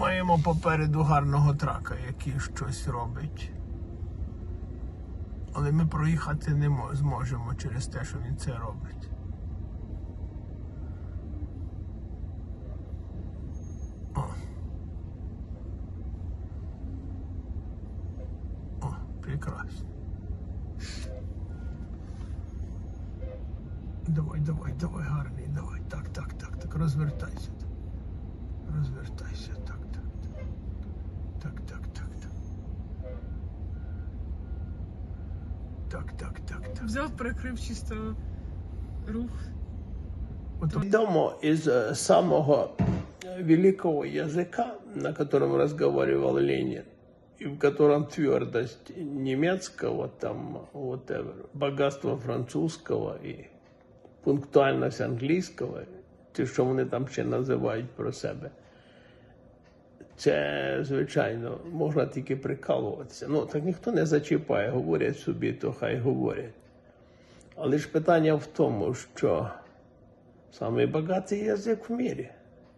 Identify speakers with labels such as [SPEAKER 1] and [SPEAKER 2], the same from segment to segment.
[SPEAKER 1] маємо попереду гарного трака, який щось робить. Але ми проїхати не зможемо через те, що він це робить. О. О, прекрасно. Давай, давай, давай, гарний, давай. Так, так, так, так, розвертайся. Розвертайся, так, так, так. Так, так, так, так. Так, так, так, так.
[SPEAKER 2] Взяв, прикрив чисто рух.
[SPEAKER 1] Відомо із е, самого е, великого языка, на котором разговаривал Ленин, и в котором твердость немецкого, там, whatever, богатство французского і пунктуальність англійського, те, що вони там ще називають про себе, це, звичайно, можна тільки прикалуватися. Ну, так ніхто не зачіпає, говорять собі, то хай говорять. Але ж питання в тому, що самий багатий язик в мірі,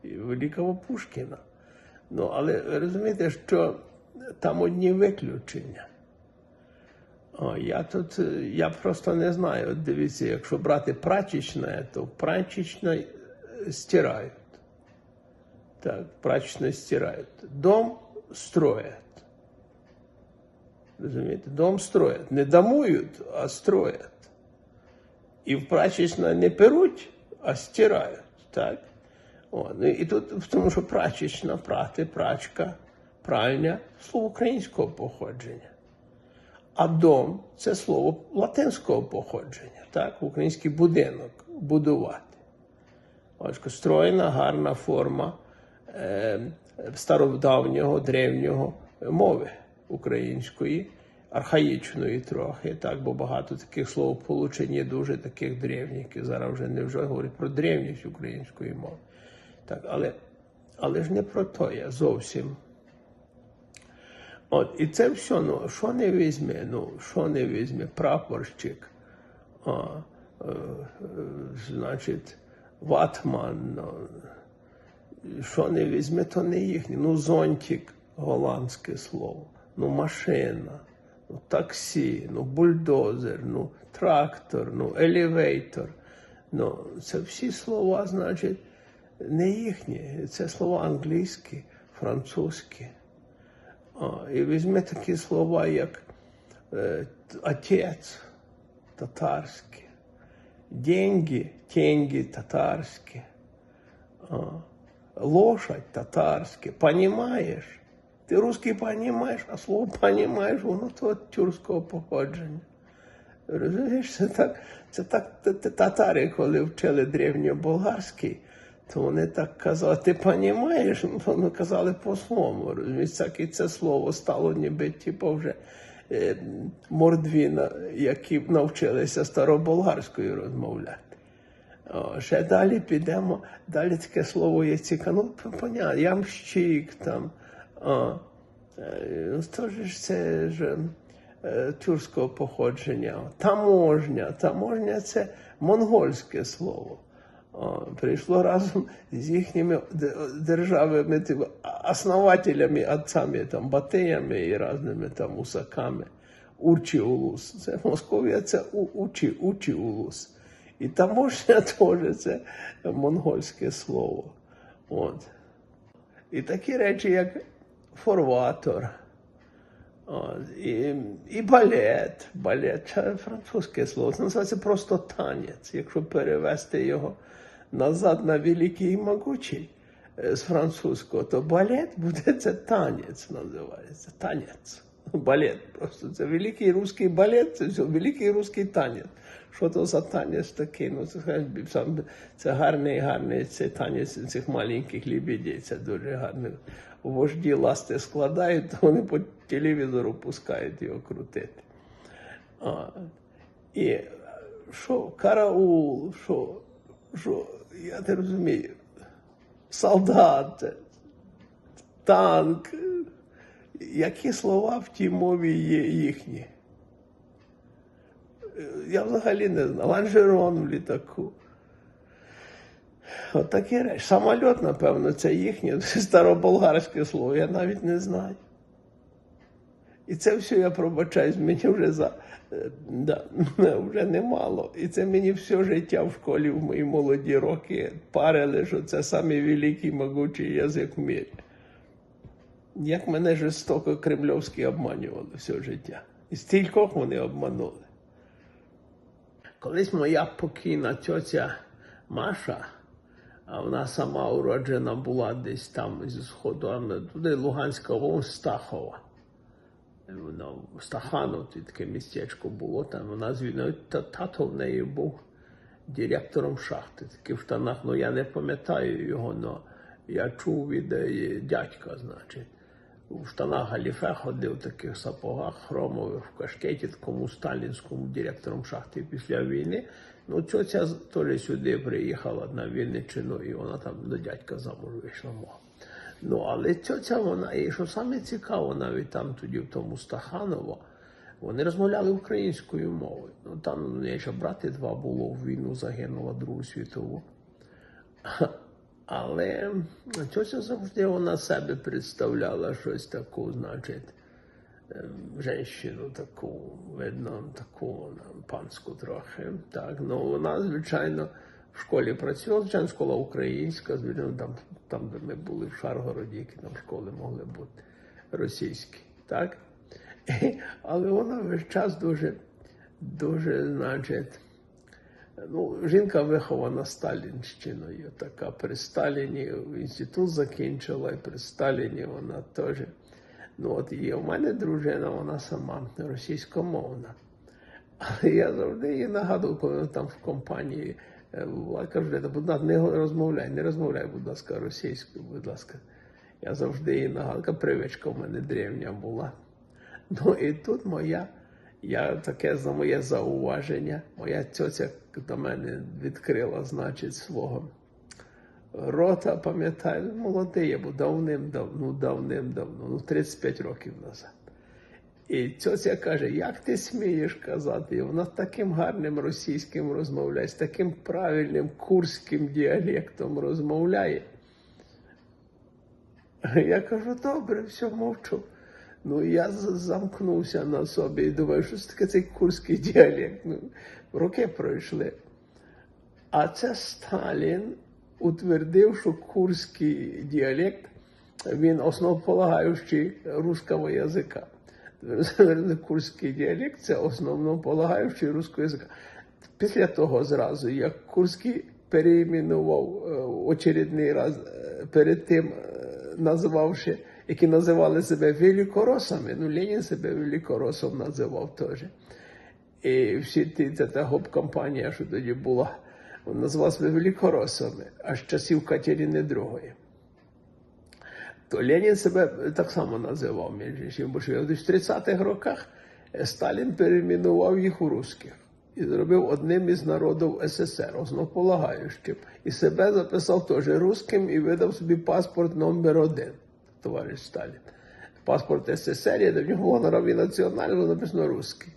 [SPEAKER 1] великого Пушкіна. Ну, але розумієте, що там одні виключення. О, я тут, я просто не знаю. Дивіться, якщо брати прачечне, то прачечне стирають. Так, прачечне стирають. Дом строят. Розумієте? Дом строят. Не домують, а строят. І в прачечне не перуть, а стирають. Так? О, ну, і тут тому, що прачечна, прати, прачка, пральня слово українського походження. А дом це слово латинського походження, так? Український будинок будувати. Очко, стройна, гарна форма стародавнього, древнього мови української, архаїчної трохи, так, бо багато таких словополучень є дуже таких древніх, і зараз вже не вже говорять про древність української мови. Так, але, але ж не про то я зовсім. От, і це все, ну, що не візьме, ну, що не візьме, прапорщик, а, е, е, значить, ватман, ну, що не візьме, то не їхнє. Ну, зонтик, голландське слово, ну, машина, ну, таксі, ну, бульдозер, ну, трактор, ну, елевейтор. Ну, це всі слова, значить, не їхні. Це слова англійські, французькі. А, і візьме такі слова, як е, отець татарське, деньги, теньги татарське, а, лошадь татарське, понімаєш? Ти русский понімаєш, а слово понімаєш, воно то тюркського походження. Розумієш, це так, це так татари, коли вчили древньоболгарський, то вони так казали, ти понімаєш? Ну, Вони казали по-своєму. Розумієш, так і це слово стало ніби типу вже е, мордвіна, які навчилися староболгарською розмовляти. Ще далі підемо, далі таке слово є цікаве. Ну, понятно, ямщик там. О, е, ну, ж це ж е, тюркського походження. Таможня. Таможня це монгольське слово. О, прийшло разом з їхніми державами, типу, основателями, отцями, там, батиями і різними там усаками. Урчі-улус. Це Московія, це у- учі, учі-улус. І таможня теж це монгольське слово. От. І такі речі, як форватор, от, і, і балет. Балет це французьке слово. Це називається просто танець. Якщо перевести його назад на великий і могучий е, з французького, то балет буде це танець називається. Танець. Балет просто. Це великий русський балет, це все, великий русський танець. Що то за танець такий? Ну, це, це гарний, гарний цей танець цих маленьких лебедей. Це дуже гарний. Вожді ласти складають, то вони по телевізору пускають його крутити. А, і що, караул, що, що, я не розумію. Солдат, танк. Які слова в тій мові є їхні? Я взагалі не знаю. Ланжерон в літаку. Отакі речі. Самольот, напевно, це їхнє староболгарське слово, я навіть не знаю. І це все я пробачаюсь, мені вже за е, да, вже немало. І це мені все життя в школі в мої молоді роки парили, що це самий великий могучий язик в мірі. Як мене жорстоко кремльовські обманювали все життя. І стількох вони обманули. Колись моя покійна тьотя Маша, а вона сама уроджена була десь там зі сходу, а ми- туди Луганська Стахова. Воно в Стаханов, тут таке містечко було, там вона з та тато в неї був директором шахти, такий в штанах, ну я не пам'ятаю його, але я чув від е, дядька, значить. В штанах галіфе ходив, в таких сапогах хромових, в кашкеті, такому сталінському директором шахти після війни. Ну, ця теж сюди приїхала на Вінниччину, і вона там до дядька замуж вийшла мова. Ну, але ця вона, і що саме цікаво, навіть там тоді, в тому Стаханово, вони розмовляли українською мовою. Ну там у ще брати два було в війну загинула Другу світову. Але тьося завжди вона себе представляла щось таку, значить, ем, женщину таку, видно, таку вона, панську трохи. Так, ну вона, звичайно, в школі працювала, звичайно, школа українська, звичайно, там, там, де ми були в Шаргороді, які там школи могли бути російські. Так? Але вона весь час дуже, дуже, значить, Ну, жінка вихована Сталінщиною, така при Сталіні інститут закінчила, і при Сталіні вона теж. Ну, от є у мене дружина, вона сама російськомовна. Але я завжди їй нагадував, коли вона там в компанії е, була, кажу, будь ласка, не розмовляй, не розмовляй, будь ласка, російською, будь ласка. Я завжди нагадував, така привичка в мене древня була. Ну і тут моя, я таке за моє зауваження, моя цьоця до мене відкрила, значить, свого рота, пам'ятаю, молодий я був давним-давно, ну, давним-давно, ну 35 років назад. І цьоця каже, як ти смієш казати? І вона таким гарним російським розмовляє, з таким правильним курським діалектом розмовляє. Я кажу, добре, все мовчу. Ну, я замкнувся на собі і думаю, що це таке цей курський діалект. Ну, роки пройшли. А це Сталін утвердив, що курський діалект він основополагаючий руського язика. Курський діалект це основополагаючий руського язика. Після того зразу, як Курський переіменував е, очередний раз е, перед тим, е, назвавши, які називали себе великоросами, ну Ленін себе великоросом називав теж. І всі ті, ця та гоп-компанія, що тоді була, вона назвала себе великоросами, аж часів Катерини II. То Ленін себе так само називав, між іншим, бо що в 30-х роках е, Сталін перейменував їх у русських і зробив одним із народів СССР, основополагаючим. І себе записав теж русським і видав собі паспорт номер один, товариш Сталін. Паспорт СССР, де в нього на національний, було написано русський.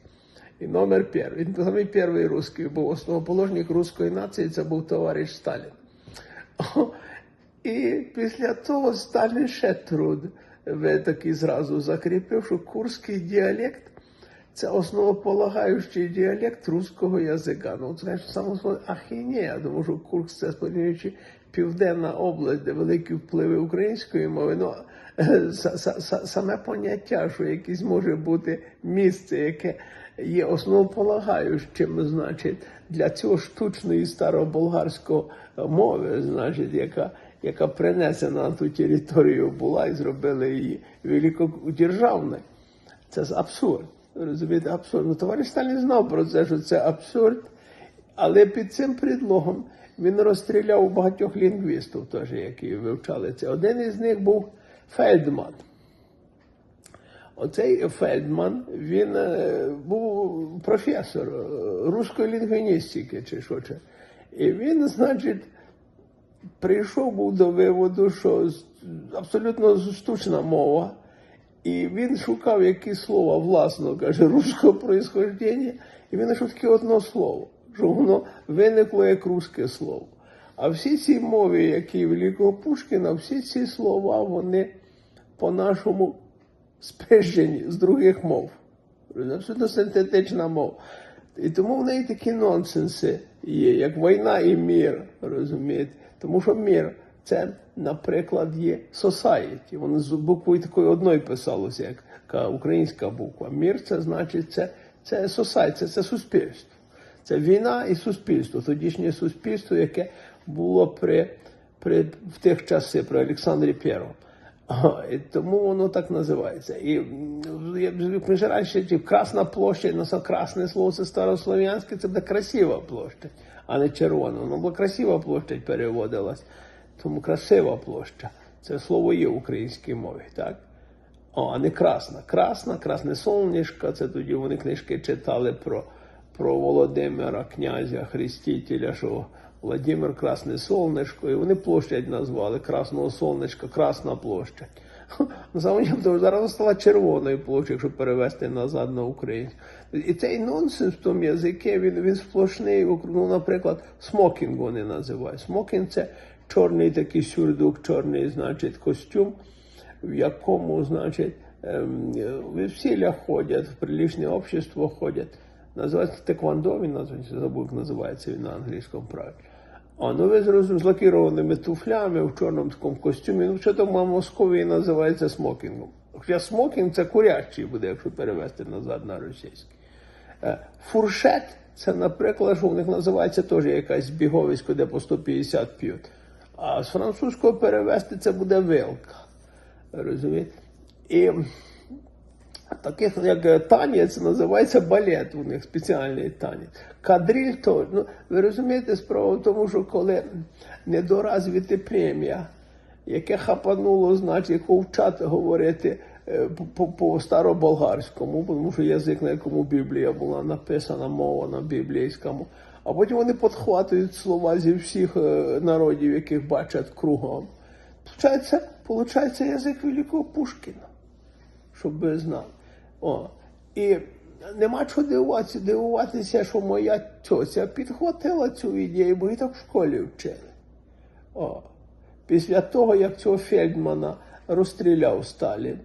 [SPEAKER 1] І номер перший. Він самий перший русський був основоположник руської нації, це був товариш Сталін. І після того Сталін ще труд такий зразу закріпив, що курський діалект це основополагаючий діалект руського язика. Ну, це само собою ахінея, тому що Курск це спорівнюючи південна область, де великі впливи української мови. Ну, са- са- са- саме поняття, що якесь може бути місце, яке є основополагаючим, значить, для цього штучної староболгарської мови, значить, яка, яка принесена на ту територію була і зробили її великодержавною. Це абсурд. Розумієте, абсурд. Ну, товариш Сталін знав про це, що це абсурд, але під цим предлогом він розстріляв багатьох лінгвістів, теж, які вивчали це. Один із них був Фельдман. Оцей Фельдман, він е, був професор е, руської лінгвіністики чи що. чи. І він, значить, прийшов був до виводу, що абсолютно штучна мова, і він шукав якісь слова власного, каже, руського происхождення, і він знайшов таке одне слово, що воно виникло як русське слово. А всі ці мови, які Великого Пушкіна, всі ці слова, вони по-нашому спижені з других мов. Абсолютно синтетична мова. І тому в неї такі нонсенси є, як війна і мір, розумієте? Тому що мір це, наприклад, є society. Воно з буквою такою одною писалося, як українська буква. Мір це значить це, це society, це, це суспільство. Це війна і суспільство, тодішнє суспільство, яке було при, при в тих часи при Олександрі Первому. І тому воно так називається. І ми раніше чи Красна площа, на красне слово це старослов'янське, це буде красива площа, а не червона. Воно була красива площа переводилась. Тому красива площа. Це слово є в українській мові, так? О, а не красна. Красна, красне сонечко, це тоді вони книжки читали про, про Володимира, князя, хрестителя, що Володимир Красне Сонечко, і вони площадь назвали Красного Сонечка, Красна площадь. Насправді, зараз стала червоною площадь, якщо перевести назад на українську. І цей нонсенс в тому язикі, він, він сплошний, ну, наприклад, смокінг вони називають. Смокінг це чорний такий сюрдук, чорний, значить, костюм в якому, значить, ем, в весілля ходять, в приличне общество ходять. Називається теквандо, він називається, забув, називається він на англійському правильно. А ну ви зрозуміли, з лакірованими туфлями в чорному такому костюмі. Ну, що там в Московії називається смокінгом. Хоча смокінг це курячий буде, якщо перевести назад на російський. Е, Фуршет це, наприклад, що в них називається теж якась біговисько, де по 150 п'ють. А з французького перевести це буде вилка. Розумієте? І таких як е, танець називається балет, у них спеціальний танець. Кадриль то, ну, ви розумієте, справа в тому, що коли недоразвите плем'я, яке хапануло, значить, яку вчать говорити е, по староболгарському, тому що язик, на якому Біблія була написана, мова на біблійському. А потім вони підхватують слова зі всіх е, народів, яких бачать кругом. Получається, получається язик великого Пушкіна, щоб ви знали. О, і нема чого дивуватися, дивуватися, що моя тьоця підхватила цю ідею, бо і так в школі вчили. О, після того, як цього Фельдмана розстріляв Сталін,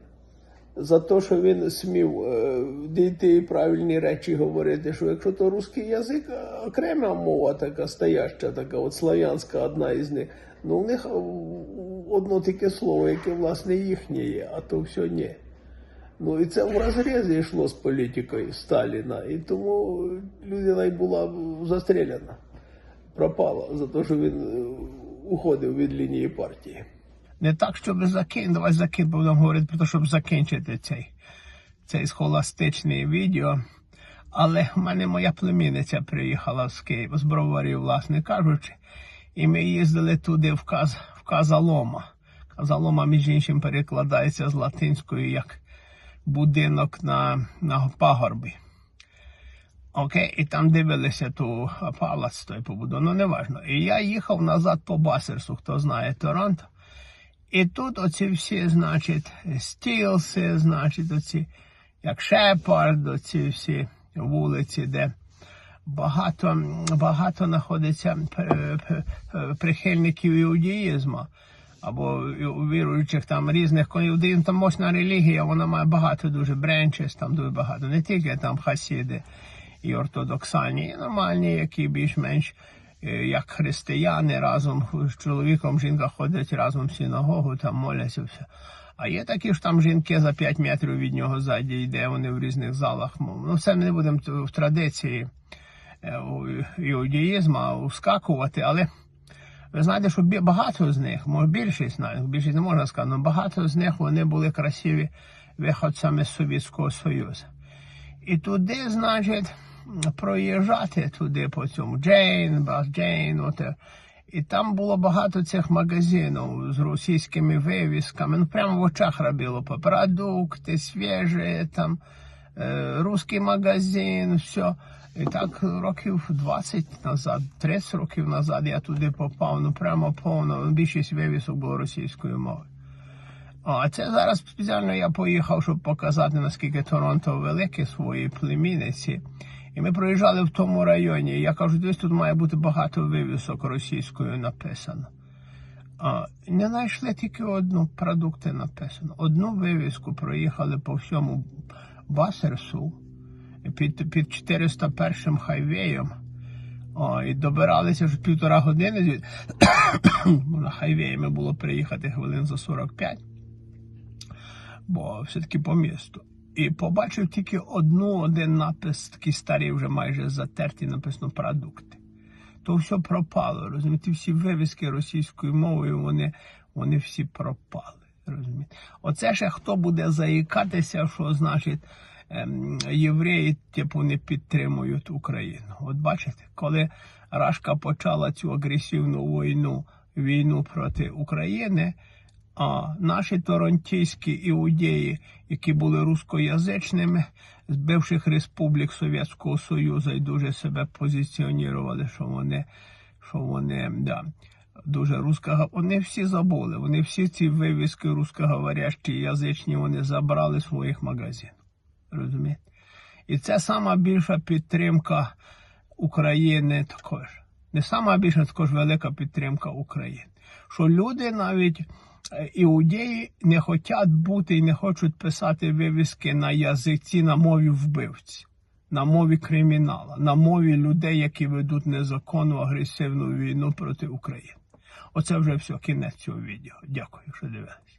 [SPEAKER 1] за те, що він смів е, дійти і правильні речі говорити, що якщо то русський язик, окрема мова така стояща, така от слав'янська одна із них, ну в них е, одно таке слово, яке власне їхнє є, а то все ні. Ну і це в розрізі йшло з політикою Сталіна, і тому людина й була застріляна, пропала за те, що він е, уходив від лінії партії.
[SPEAKER 3] Не так, щоб закинути, давай закин, будемо говорити про те, щоб закінчити цей, цей схоластичний відео. Але в мене моя племінниця приїхала з Києва, з броварів, власне кажучи, і ми їздили туди в, Каз, в Казалома. Казалома, між іншим, перекладається з латинської як будинок на, на пагорбі. Окей, і там дивилися ту палац той побудову, ну неважно. І я їхав назад по Басерсу, хто знає Торонто. І тут оці всі, значить, стілси, значить, оці, як Шепард, оці всі вулиці, де багато, багато знаходиться е, е, прихильників іудеїзму. Або віруючих там різних іудаїзм, там мощна релігія, вона має багато дуже бренчес, там дуже багато. Не тільки там хасіди і ортодоксальні, і нормальні, які більш-менш е, як християни разом з чоловіком, жінка ходять разом в синагогу, там моляться все. А є такі ж там жінки за 5 метрів від нього ззаді йде, вони в різних залах. Ну, це ми не будемо в традиції е, у ускакувати, але ви знаєте, що багато з них, може більшість навіть, більшість не можна сказати, але багато з них вони були красиві виходцями з Совєтського Союзу. І туди, значить, проїжджати туди по цьому Джейн, Бас Джейн, і там було багато цих магазинів з російськими вивісками. Ну, прямо в очах робило по продукти, свіжі, там, е, русський магазин, все. І так років 20 назад, 30 років назад я туди попав, ну прямо повно. Більшість вивісок було російською мовою. А це зараз спеціально я поїхав, щоб показати, наскільки Торонто велике своїй племінниці.
[SPEAKER 1] І ми проїжджали в тому районі. Я кажу, десь тут має бути багато вивісок російською написано. А, не знайшли тільки одну продукти написано. Одну вивіску проїхали по всьому Басерсу під, під 401 хайвеєм. О, і добиралися вже півтора години. звід- На хайвеями було приїхати хвилин за 45, бо все-таки по місту. І побачив тільки одну, один напис, такий старий, вже майже затертий, написано продукти. То все пропало. Розумієте, всі вивіски російською мовою, вони, вони всі пропали. Розумієте? Оце ще хто буде заїкатися, що значить євреї типу не підтримують Україну. От бачите, коли Рашка почала цю агресивну війну, війну проти України, а наші торонтійські іудеї, які були рускоязичними, з бивших республік Совєтського Союзу і дуже себе позиціонували, що вони, що вони да, дуже руска. Вони всі забули. Вони всі ці вивіски рускоговорящі язичні вони забрали своїх магазинів. Розумієте? І це сама більша підтримка України також. Не сама більша, також велика підтримка України. Що люди навіть е, іудеї не хочуть бути і не хочуть писати вивіски на язиці на мові вбивці, на мові кримінала, на мові людей, які ведуть незаконну агресивну війну проти України. Оце вже все, кінець цього відео. Дякую, що дивились.